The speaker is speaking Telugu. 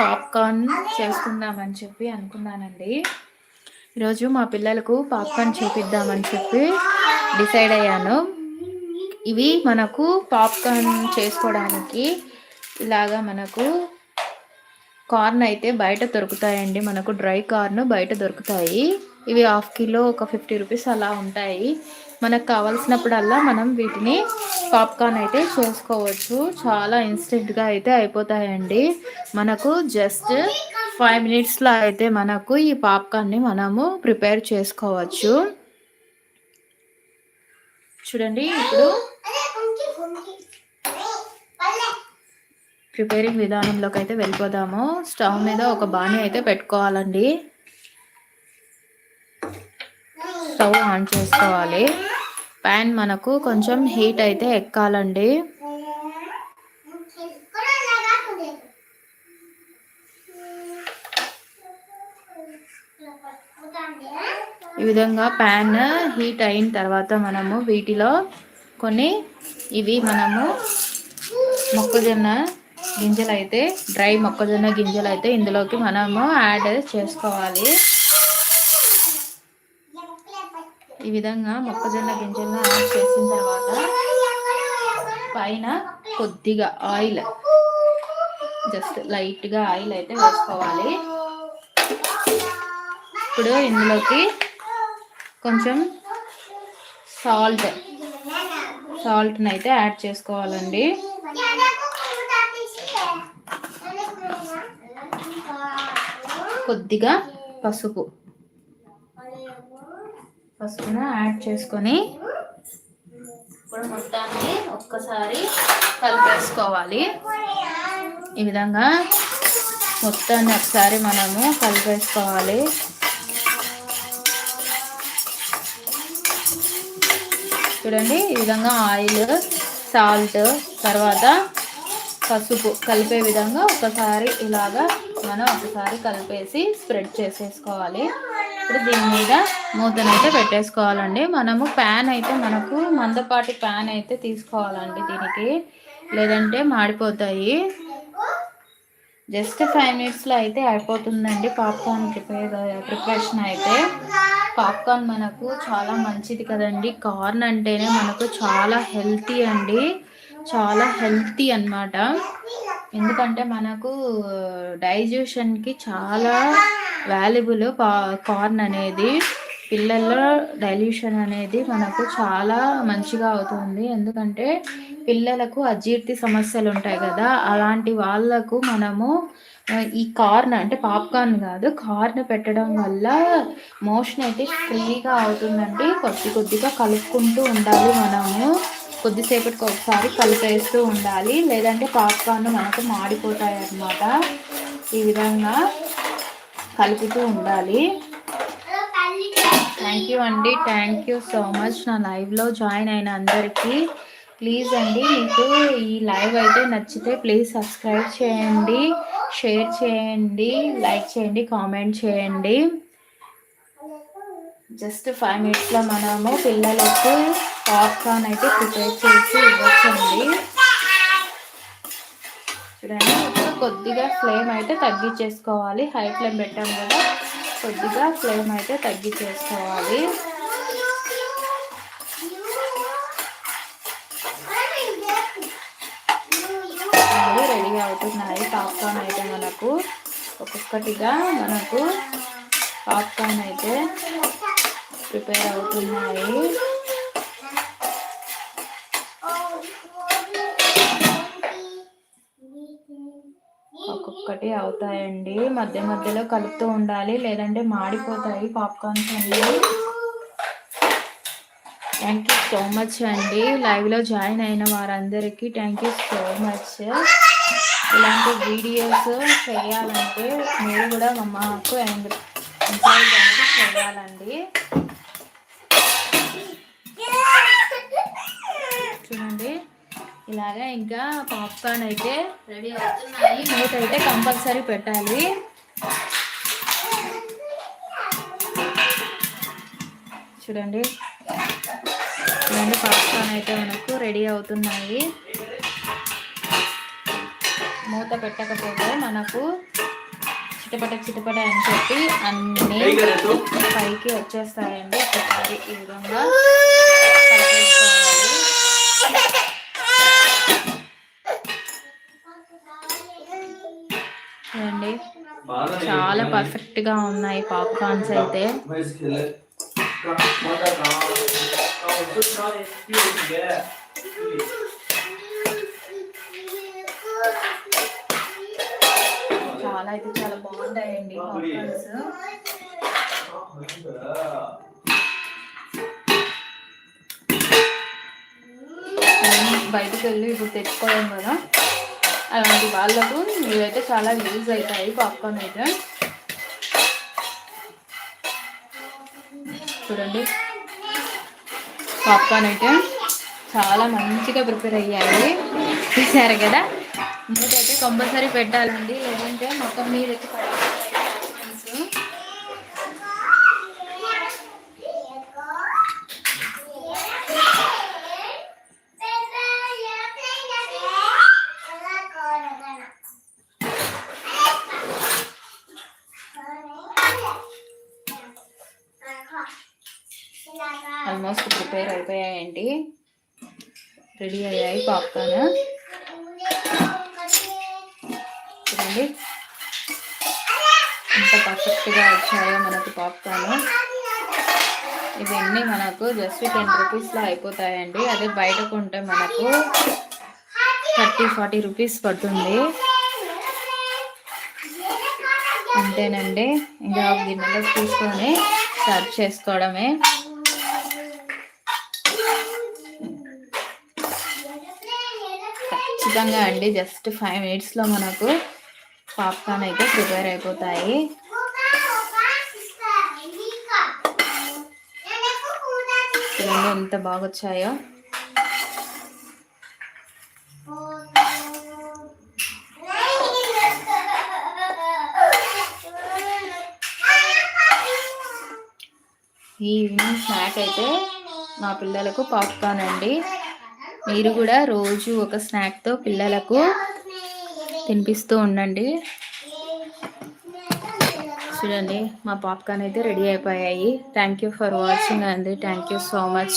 పాప్కార్న్ చేసుకుందామని చెప్పి అనుకున్నానండి. ఈరోజు మా పిల్లలకు పాప్కార్న్ చూపిద్దామని చెప్పి డిసైడ్ అయ్యాను. ఇవి మనకు పాప్కార్న్ చేసుకోవడానికి ఇలాగా మనకు కార్న్ అయితే బయట దొరుకుతాయండి. మనకు డ్రై కార్న్ బయట దొరుకుతాయి. ఇవి హాఫ్ కిలో ఒక ఫిఫ్టీ రూపీస్ అలా ఉంటాయి. మనకు కావాల్సినప్పుడల్లా మనం వీటిని పాప్కార్న్ అయితే చేసుకోవచ్చు. చాలా ఇన్స్టెంట్గా అయితే అయిపోతాయండి. మనకు జస్ట్ ఫైవ్ మినిట్స్లో అయితే మనకు ఈ పాప్కార్న్ని మనము ప్రిపేర్ చేసుకోవచ్చు. చూడండి ఇప్పుడు ప్రిపేరింగ్ విధానంలోకి అయితే వెళ్ళిపోదాము. స్టవ్ మీద ఒక బాణీ అయితే పెట్టుకోవాలండి. స్టవ్ ఆన్ చేసుకోవాలి. ప్యాన్ మనకు కొంచెం హీట్ అయితే ఎక్కాలండి. ఈ విధంగా ప్యాన్ హీట్ అయిన తర్వాత మనము వీటిలో కొన్ని ఇవి మనము మొక్కజొన్న గింజలు అయితే డ్రై మొక్కజొన్న గింజలు అయితే ఇందులోకి మనము యాడ్ చేసుకోవాలి. ఈ విధంగా మొక్కజొన్న గింజలను యాడ్ చేసిన తర్వాత పైన కొద్దిగా ఆయిల్ జస్ట్ లైట్గా ఆయిల్ అయితే వేసుకోవాలి. ఇప్పుడు ఇందులోకి కొంచెం సాల్ట్ సాల్ట్ని అయితే యాడ్ చేసుకోవాలండి. కొద్దిగా పసుపు. పసుపును యాడ్ చేసుకొని ఇప్పుడు మొత్తాన్ని ఒక్కసారి కలిపేసుకోవాలి. ఈ విధంగా మొత్తాన్ని ఒకసారి మనము కలిపేసుకోవాలి. చూడండి ఈ విధంగా ఆయిల్ సాల్ట్ తర్వాత పసుపు కలిపే విధంగా ఒకసారి ఇలాగా మనం ఒకసారి కలిపేసి స్ప్రెడ్ చేసేసుకోవాలి. ఇప్పుడు దీని మీద మూతనైతే పెట్టేసుకోవాలండి. మనము ప్యాన్ అయితే మనకు మందపాటి ప్యాన్ అయితే తీసుకోవాలండి దీనికి. లేదంటే మాడిపోతాయి. జస్ట్ ఫైవ్ మినిట్స్లో అయితే అయిపోతుందండి పాప్కార్న్ ప్రిపేర్ ప్రిపరేషన్ అయితే. పాప్కార్న్ మనకు చాలా మంచిది కదండి. కార్న్ అంటేనే మనకు చాలా హెల్తీ అండి. చాలా హెల్తీ అనమాట ఎందుకంటే మనకు డైజెషన్కి చాలా వాల్యుబుల్ కార్న్ అనేది. పిల్లల్లో డైల్యూషన్ అనేది మనకు చాలా మంచిగా అవుతుంది. ఎందుకంటే పిల్లలకు అజీర్తి సమస్యలు ఉంటాయి కదా అలాంటి వాళ్ళకు మనము ఈ కార్న్ అంటే పాప్కార్న్ కాదు కార్న్ పెట్టడం వల్ల మోషన్ అయితే ఫ్రీగా అవుతుందండి. కొద్ది కొద్దిగా కలుపుకుంటూ ఉండాలి మనము. కొద్దిసేపటికి ఒకసారి కలిపేస్తూ ఉండాలి. లేదంటే పాప్కార్న్ మనకు మాడిపోతాయి అన్నమాట ఈ విధంగా కలుపుతూ ఉండాలి. థ్యాంక్ యూ అండి. థ్యాంక్ యూ సో మచ్ నా లైవ్లో జాయిన్ అయిన అందరికీ ప్లీజ్ అండి మీకు ఈ లైవ్ అయితే నచ్చితే ప్లీజ్ సబ్స్క్రైబ్ చేయండి షేర్ చేయండి లైక్ చేయండి కామెంట్ చేయండి. జస్ట్ ఫైవ్ మినిట్స్లో మనము పిల్లలకు పాప్కార్న్ అయితే ప్రిపేర్ చేసి ఇవ్వచ్చండి. చూడండి ఇప్పుడు కొద్దిగా ఫ్లేమ్ అయితే తగ్గించేసుకోవాలి. హై ఫ్లేమ్ పెట్టాం కదా కొద్దిగా ఫ్లేమ్ అయితే తగ్గించేసుకోవాలి రెడీ అవుతున్నాయి. పాప్కార్న్ అయితే మనకు ఒక్కొక్కటిగా మనకు పాప్కార్న్ అయితే ప్రిపేర్ అవుతున్నాయి. ఒక్కొక్కటి అవుతాయండి. మధ్య మధ్యలో కలుపుతూ ఉండాలి. లేదంటే మాడిపోతాయి పాప్కార్న్స్ అండి థ్యాంక్ యూ సో మచ్ అండి. లైవ్లో జాయిన్ అయిన వారందరికీ థ్యాంక్ యూ సో మచ్ ఇలాంటి వీడియోస్ చేయాలంటే మీరు కూడా మాకు ఎంకరేజ్ అనేది చేయాలండి. చూడండి. ఇలాగా ఇంకా పాప్కార్న్ అయితే రెడీ అవుతున్నాయి. మూత అయితే కంపల్సరీ పెట్టాలి. చూడండి. చూడండి పాప్కార్న్ అయితే మనకు రెడీ అవుతున్నాయి. మూత పెట్టకపోతే మనకు చిటపట చిటపట అని చెప్పి అన్నీ పైకి వచ్చేస్తాయండి ఒకసారి ఈ విధంగా. చూడండి చాలా పర్ఫెక్ట్గా ఉన్నాయి పాప్కార్న్స్ అయితే చాలా అయితే చాలా బాగుంటాయండి పాప్కార్న్స్. బయటకు వెళ్ళి ఇప్పుడు తెచ్చుకోవడం కదా. అలాంటి వాళ్ళకు ఇవైతే చాలా యూజ్ అవుతాయి పాప్కార్న్ అయితే. చూడండి. పాప్కార్న్ అయితే చాలా మంచిగా ప్రిపేర్ అయ్యాయి. చూసారు కదా? మూత అయితే కంపల్సరీ పెట్టాలండి లేదంటే మొత్తం మీద అయితే ఆల్మోస్ట్ ప్రిపేర్ అయిపోయాయండి. రెడీ అయ్యాయి పాప్కార్న్ చూడండి. ఎంత పర్ఫెక్ట్గా వచ్చాయో మనకు పాప్కార్న్. ఇవన్నీ మనకు జస్ట్ టెన్ రూపీస్లో అయిపోతాయండి. అదే బయట కొంటే మనకు థర్టీ ఫార్టీ రూపీస్ పడుతుంది. అంతేనండి. ఇంకా ఒక గిన్నెలో తీసుకొని సర్వ్ చేసుకోవడమే. ఖచ్చితంగా అండి. జస్ట్ ఫైవ్ మినిట్స్లో మనకు పాప్కార్న్ అయితే ప్రిపేర్ అయిపోతాయి. చూడండి ఎంత బాగా వచ్చాయో ఈవినింగ్ స్నాక్ అయితే మా పిల్లలకు పాప్కార్న్ అండి. మీరు కూడా రోజు ఒక స్నాక్తో పిల్లలకు తినిపిస్తూ ఉండండి. చూడండి మా పాప్కార్న్ అయితే రెడీ అయిపోయాయి. థ్యాంక్ యూ ఫర్ వాచింగ్ అండి. Thank you so much